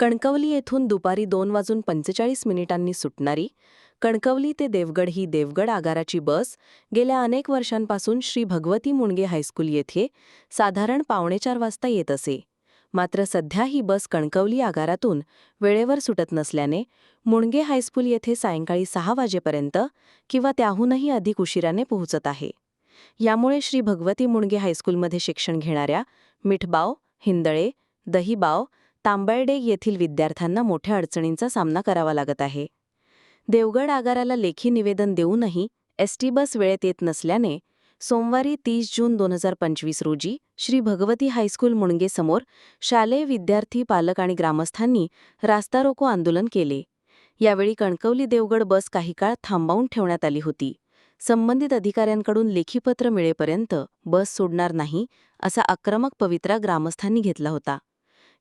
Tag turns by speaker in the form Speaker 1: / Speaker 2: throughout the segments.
Speaker 1: कणकवली येथून दुपारी दोन वाजून पंचेचाळीस मिनिटांनी सुटणारी कणकवली ते देवगड ही देवगड आगाराची बस गेल्या अनेक वर्षांपासून श्री भगवती मुणगे हायस्कूल येथे साधारण पावणेचार वाजता येत असे. मात्र सध्या ही बस कणकवली आगारातून वेळेवर सुटत नसल्याने मुणगे हायस्कूल येथे सायंकाळी सहा वाजेपर्यंत किंवा त्याहूनही अधिक उशिराने पोहोचत आहे. यामुळे श्री भगवती मुणगे हायस्कूलमध्ये शिक्षण घेणाऱ्या मिठबाव हिंदळे दहीबाव तांबळडे येथील विद्यार्थ्यांना मोठ्या अडचणींचा सामना करावा लागत आहे. देवगड आगाराला लेखी निवेदन देऊनही एसटी बस वेळेत येत नसल्याने सोमवारी तीस जून दोन हजार पंचवीस रोजी श्री भगवती हायस्कूल मुणगेसमोर शालेय विद्यार्थी पालक आणि ग्रामस्थांनी रास्ता रोको आंदोलन केले. यावेळी कणकवली देवगड बस काही काळ थांबवून ठेवण्यात आली होती. संबंधित अधिकाऱ्यांकडून लेखीपत्र मिळेपर्यंत बस सोडणार नाही असा आक्रमक पवित्रा ग्रामस्थांनी घेतला होता.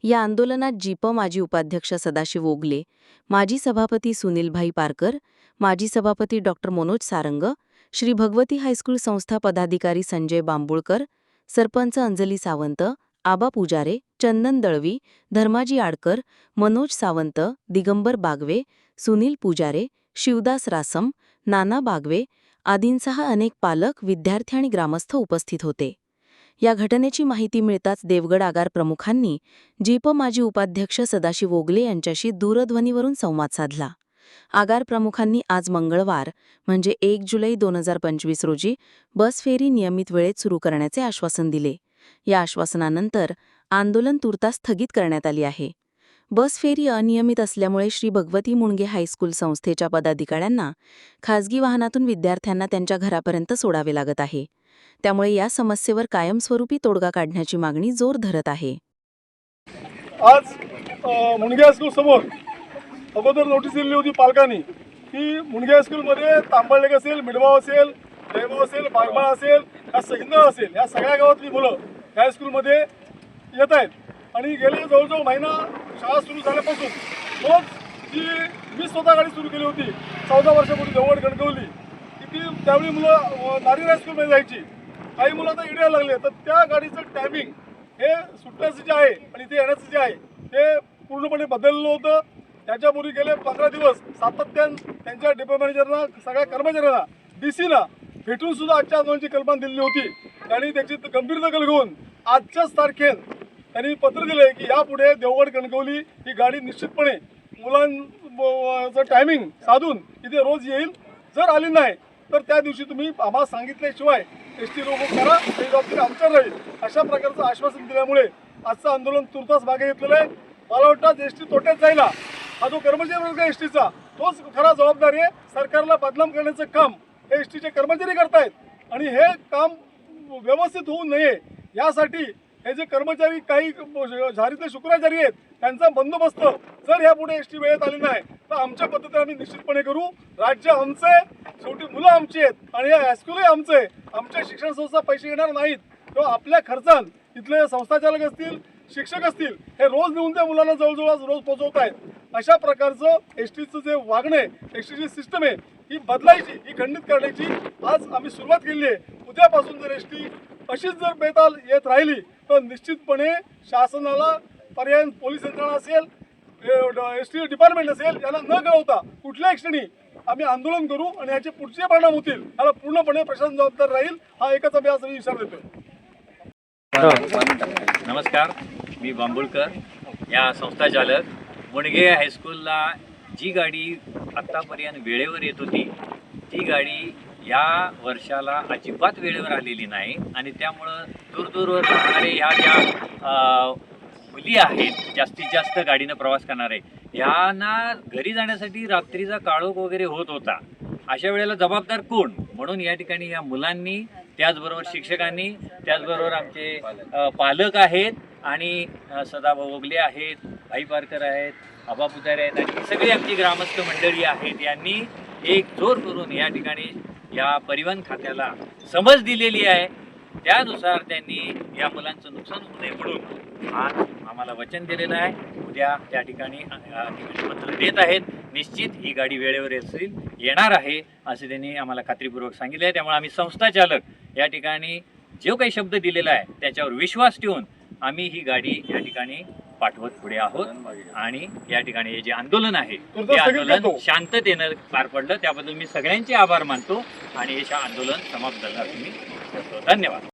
Speaker 1: या आंदोलनात जीप माजी उपाध्यक्ष सदाशिव ओगले माजी सभापती सुनीलभाई पारकर माजी सभापती डॉ. मनोज सारंग श्री भगवती हायस्कूल संस्था पदाधिकारी संजय बांबुळकर सरपंच अंजली सावंत आबा पुजारे चंदन दळवी धर्माजी आडकर मनोज सावंत दिगंबर बागवे सुनील पुजारे शिवदास रासम नाना बागवे आदींसह अनेक पालक विद्यार्थी आणि ग्रामस्थ उपस्थित होते. या घटनेची माहिती मिळताच देवगड आगार प्रमुखांनी जीप माजी उपाध्यक्ष सदाशिव ओगले यांच्याशी दूरध्वनीवरून संवाद साधला. आगार प्रमुखांनी आज मंगळवार म्हणजे एक जुलै दोन हजार पंचवीस रोजी बस फेरी नियमित वेळेत सुरू करण्याचे आश्वासन दिले. या आश्वासनानंतर आंदोलन तुर्तास स्थगित करण्यात आली आहे. बस फेरी अनियमित असल्यामुळे श्री भगवती मुणगे हायस्कूल संस्थेच्या पदाधिकाऱ्यांना खासगी वाहनातून विद्यार्थ्यांना त्यांच्या घरापर्यंत सोडावे लागत आहे. त्यामुळे या समस्येवर कायमस्वरूपी तोडगा काढण्याची मागणी जोर धरत आहे.
Speaker 2: आज अ, मुणगे हायस्कूल समोर अगोदर नोटीस दिलेली होती पालकांनी की मुणगे हायस्कूलमध्ये तांबळलेक असेल मिडगाव असेल जयगाव असेल बागमाळ असेल या सहिंद असेल या सगळ्या गावातली मुलं या हायस्कूलमध्ये येत आहेत. आणि गेल्या जवळजवळ महिना शाळा सुरू झाल्यापासून रोज जी मी स्वतः गाडी सुरू केली होती चौदा वर्षापूर्वी जवळ गणकवली की ती त्यावेळी मुलं नारी हायस्कूलमध्ये जायची. काही मुलं आता इड्या लागले. तर त्या गाडीचं टायमिंग हे सुटण्याचं जे आहे आणि ते येण्याचं जे आहे ते पूर्णपणे बदललं होतं. त्याच्यापूर्वी गेले पंधरा दिवस सातत्यानं त्यांच्या डेपो मॅनेजरना सगळ्या कर्मचाऱ्यांना डी सीला भेटून सुद्धा आजच्या आंदोलनाची कल्पना दिलेली होती. त्यांनी त्याची गंभीर दखल घेऊन आजच्याच तारखेत त्यांनी पत्र दिले की यापुढे देवगड कणकवली ही गाडी निश्चितपणे मुलांचं टायमिंग साधून इथे रोज येईल. जर आली नाही तर त्या दिवशी तुम्ही आम्हाला सांगितल्याशिवाय एस टी रोबो करा ही जबाबदारी आमच्या राहील. अशा प्रकारचं आश्वासन दिल्यामुळे आजचं आंदोलन तुर्तास मागे घेतलेलं आहे. मला वाटतं एस टी तोट्यात जायला हा. जो कर्मचारी वर्ग एस टीचा तोच खरा जबाबदारी आहे. सरकारला बदनाम करण्याचं काम हे एस टीचे कर्मचारी करतायत. आणि हे काम व्यवस्थित होऊ नये यासाठी हे जे कर्मचारी काही झारीतले शुक्राचारी आहेत त्यांचा बंदोबस्त जर यापुढे एस टी वेळेत आली नाही तर आमच्या पद्धतीने आम्ही निश्चितपणे करू. राज्य आमचं आहे शेवटी मुलं आमची आहेत आणि या हायस्कूलही आमचं आहे. आमच्या शिक्षण संस्था पैसे येणार नाहीत. किंवा आपल्या खर्चान इथले संस्थाचालक असतील शिक्षक असतील हे रोज नेऊन त्या मुलांना जवळजवळ आज रोज पोहोचवत आहेत. अशा प्रकारचं एस टीचं जे वागणं आहे एस टीची सिस्टम आहे ही बदलायची ही खंडित करण्याची आज आम्ही सुरुवात केली आहे. उद्यापासून जर एस टी अशीच जर बेताल येत राहिली तर निश्चितपणे शासनाला पर्याय पोलीस यंत्रणा असेल एस टी डिपार्टमेंट असेल याला न कळवता कुठल्याही क्षणी आम्ही आंदोलन करू आणि याचे पुढचे परिणाम होतील याला पूर्णपणे प्रशासन जबाबदार राहील हा एकच आम्ही आज विचार देतो
Speaker 3: नमस्कार मी बांबुळकर या संस्था चालक. मुणगे हायस्कूलला जी गाडी आत्तापर्यंत वेळेवर येत होती ती गाडी या वर्षाला अजिबात वेळेवर आलेली नाही आणि त्यामुळं दूरदूरवर राहणारे ह्या ज्या मुली आहेत जास्तीत जास्त गाडीनं प्रवास करणारे ह्यांना घरी जाण्यासाठी रात्रीचा काळोख वगैरे होत होता. अशा वेळेला जबाबदार कोण? म्हणून या ठिकाणी या मुलांनी त्याचबरोबर शिक्षकांनी त्याचबरोबर आमचे पालक आहेत आणि सदाभाऊ ओगले आहेत भाई पारकर आहेत आबा पुजारी आहेत आणि सगळी आमची ग्रामस्थ मंडळी आहेत. यांनी एक जोर करून या ठिकाणी या परिवहन खात्याला समज दिलेली आहे. त्यानुसार त्यांनी या मुलांचं नुकसान होऊ नये म्हणून आज आम्हाला वचन दिलेलं आहे. उद्या त्या ठिकाणी पत्र देत आहेत. निश्चित ही गाडी वेळेवर येईल येणार आहे असे त्यांनी आम्हाला खात्रीपूर्वक सांगितले आहे. त्यामुळे आम्ही संस्थाचालक या ठिकाणी जो काही शब्द दिलेला आहे त्याच्यावर विश्वास ठेवून आम्ही ही गाडी या ठिकाणी पाठवत पुढे आहोत. आणि या ठिकाणी हे जे आंदोलन आहे ते आंदोलन. शांततेनं पार पडलं. त्याबद्दल मी सगळ्यांचे आभार मानतो आणि हे आंदोलन समाप्त झालं. धन्यवाद.